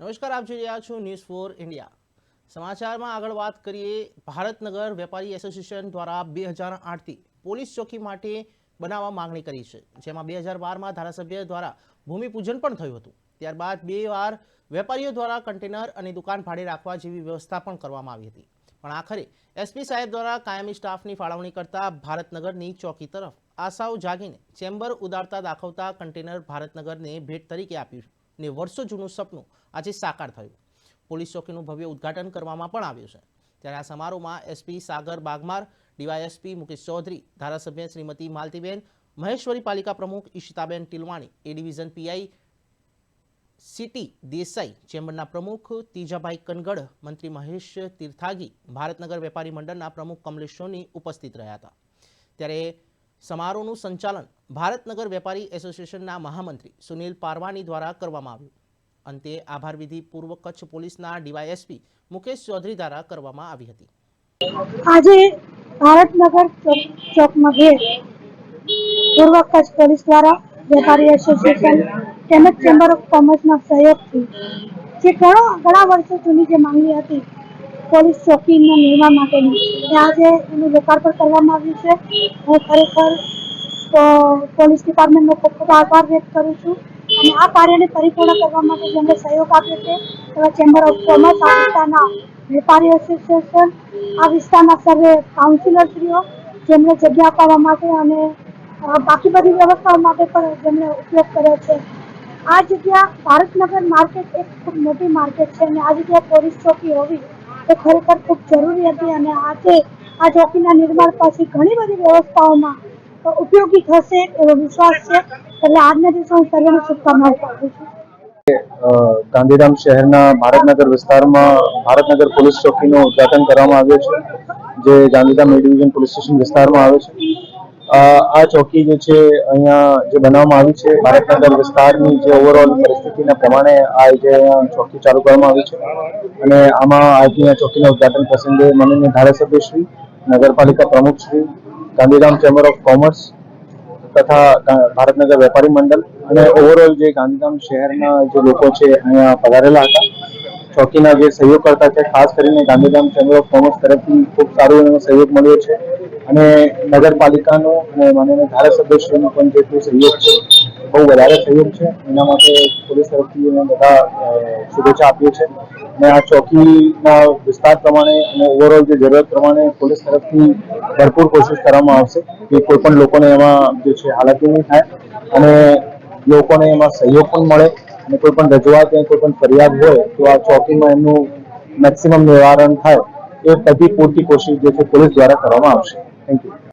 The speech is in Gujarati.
નમસ્કાર, આપ જોઈ રહ્યા છો ન્યૂઝ ફોર ઇન્ડિયા સમાચારમાં આગળ વાત કરીએ, ભારતનગર વેપારી એસોસિએશન દ્વારા બે હજાર આઠથી પોલીસ ચોકી માટે બનાવવા માંગણી કરી છે, જેમાં બે હજાર બારમાં ધારાસભ્ય દ્વારા ભૂમિપૂજન પણ થયું હતું. ત્યારબાદ બે વાર વેપારીઓ દ્વારા કન્ટેનર અને દુકાન ભાડે રાખવા જેવી વ્યવસ્થા પણ કરવામાં આવી હતી. પણ આખરે એસપી સાહેબ દ્વારા કાયમી સ્ટાફની ફાળવણી કરતા ભારતનગરની ચોકી તરફ આશાઓ જાગીને ચેમ્બર ઉદારતા દાખવતા કન્ટેનર ભારતનગરને ભેટ તરીકે આપ્યું ને વર્ષો જૂનું સપનું આજે સાકાર થયું. પોલીસ ચોકીનું ભવ્ય ઉદ્ઘાટન કરવામાં પણ આવ્યું છે. ત્યારે આ સમારોહમાં એસપી સાગર બાગમાર, ડીવાયએસપી મુકેશ ચૌધરી, ધારાસભ્ય શ્રીમતી માલતીબેન, મહેશ્વરી પાલિકા પ્રમુખ Ishitaben Tilwani, A division PI city Desai, ચેમ્બરના પ્રમુખ તીજાભાઈ કનગડ, મંત્રી મહેશ તીર્થાગી, ભારતનગર વેપારી મંડળના પ્રમુખ કમલેશ સોની ઉપસ્થિત રહ્યા હતા. ત્યારે સમારોહનું સંચાલન ભારતનગર વેપારી એસોસિએશનના મહામંત્રી સુનિલ પારવાની દ્વારા કરવામાં આવ્યું. અંતે આભાર પૂર્વ કચ્છ પોલીસના ડીવાયએસપી મુકેશ ચૌધરી દ્વારા કરવામાં આવી હતી. આજે ભારતનગર ચોક- ચોકમાં પૂર્વ કચ્છ પોલીસ દ્વારા વેપારી એસોસિએશન તેમજ ચેમ્બર ઓફ કોમર્સના સહયોગથી જે ઘણો ઘણા વર્ષો જૂની જે માંગણી હતી પોલીસ ચોકીના નિર્માણ માટેની. ત્યાં આજે એનું લોકાર્પણ કરવામાં આવ્યું છે. હું ખરેખર પોલીસ ડિપાર્ટમેન્ટનો ખૂબ ખૂબ આભાર વ્યક્ત કરું છું. અને આ કાર્યને પરિપૂર્ણ કરવા માટે જેમણે સહયોગ આપ્યો છે, એવા ચેમ્બર ઓફ કોમર્સ, આ વિસ્તારના વેપારી એસોસિએશન, આ વિસ્તારના સર્વે કાઉન્સિલરશ્રીઓ જેમણે જગ્યા અપાવવા માટે અને બાકી બધી વ્યવસ્થાઓ માટે પણ જેમણે ઉપયોગ કર્યો છે. આ જગ્યા ભારતનગર માર્કેટ એક ખૂબ મોટી માર્કેટ છે અને આ જગ્યા પોલીસ ચોકી હોવી એ ખરેખર ખૂબ જરૂરી હતી અને આજે આ ચોકીના નિર્માણ પછી ઘણી બધી વ્યવસ્થાઓમાં ઉપયોગી થશે એવો વિશ્વાસ છે. એટલે આજના દિવસે હું સર્વેને શુભકામનાઓ પાઠવું છું. ગાંધીધામ શહેરના ભારતનગર વિસ્તારમાં ભારતનગર પોલીસ ચોકીનું ઉદઘાટન કરવામાં આવ્યું છે, જે Gandhidham A division police station વિસ્તારમાં આવે છે. આ ચોકી જે છે, અહીંયા જે બનાવવામાં આવી છે, ભારતનગર વિસ્તારની જે ઓવરઓલ પરિસ્થિતિના પ્રમાણે આ જે ચોકી ચાલુ કરવામાં આવી છે. અને આમાં આજની ચોકીના ઉદ્ઘાટન પ્રસંગે માનનીય ધારાસભ્યશ્રી, નગરપાલિકા પ્રમુખશ્રી, ગાંધીધામ ચેમ્બર ઓફ કોમર્સ તથા ભારતનગર વેપારી મંડળ અને ઓવરઓલ જે ગાંધીધામ શહેરના જે લોકો છે, અહીંયા પધારેલા હતા. ચોકીના જે સહયોગ કરતા છે, ખાસ કરીને ગાંધીધામ ચેમ્બર ઓફ કોમર્સ તરફથી ખૂબ સારો એનો સહયોગ મળ્યો છે. અને નગરપાલિકાનો અને માનનીય ધારાસભ્યશ્રીનો પણ જેટલો સહયોગ છે, બહુ વધારે સહયોગ છે. એના માટે પોલીસ તરફથી અમે બધા શુભેચ્છા આપીએ છીએ. અને આ ચોકીના વિસ્તાર પ્રમાણે અને ઓવરઓલ જે જરૂરત પ્રમાણે પોલીસ તરફથી ભરપૂર કોશિશ કરવામાં આવશે કે કોઈ પણ લોકોને એમાં જે છે, હાલાકી નહીં થાય અને લોકોને એમાં સહયોગ પણ મળે. અને કોઈ પણ રજૂઆત કે કોઈ પણ ફરિયાદ હોય, તો આ ચોકીમાં એમનું મેક્સિમમ નિવારણ થાય એ બધી પૂરતી કોશિશ જે છે પોલીસ દ્વારા કરવામાં આવશે. Thank you